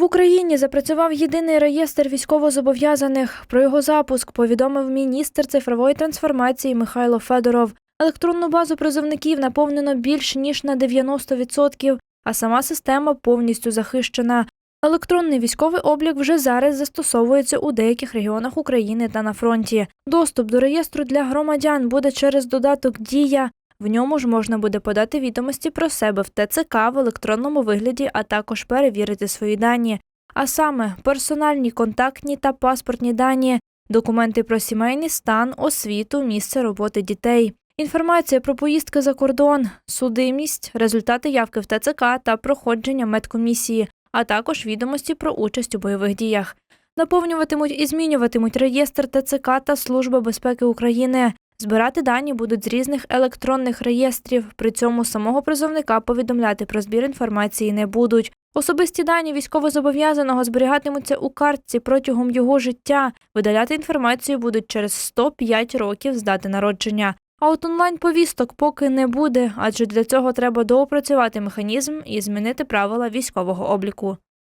В Україні запрацював єдиний реєстр військовозобов'язаних. Про його запуск повідомив міністр цифрової трансформації Михайло Федоров. Електронну базу призовників наповнено більш ніж на 90%, а сама система повністю захищена. Електронний військовий облік вже зараз застосовується у деяких регіонах України та на фронті. Доступ до реєстру для громадян буде через додаток Дія. В ньому ж можна буде подати відомості про себе в ТЦК в електронному вигляді, а також перевірити свої дані. А саме персональні, контактні та паспортні дані, документи про сімейний стан, освіту, місце роботи дітей. Інформація про поїздки за кордон, судимість, результати явки в ТЦК та проходження медкомісії, а також відомості про участь у бойових діях. Наповнюватимуть і змінюватимуть реєстр ТЦК та Служба безпеки України. Збирати дані будуть з різних електронних реєстрів. При цьому самого призовника повідомляти про збір інформації не будуть. Особисті дані військовозобов'язаного зберігатимуться у картці протягом його життя. Видаляти інформацію будуть через 105 років з дати народження. А от онлайн-повісток поки не буде, адже для цього треба доопрацювати механізм і змінити правила військового обліку.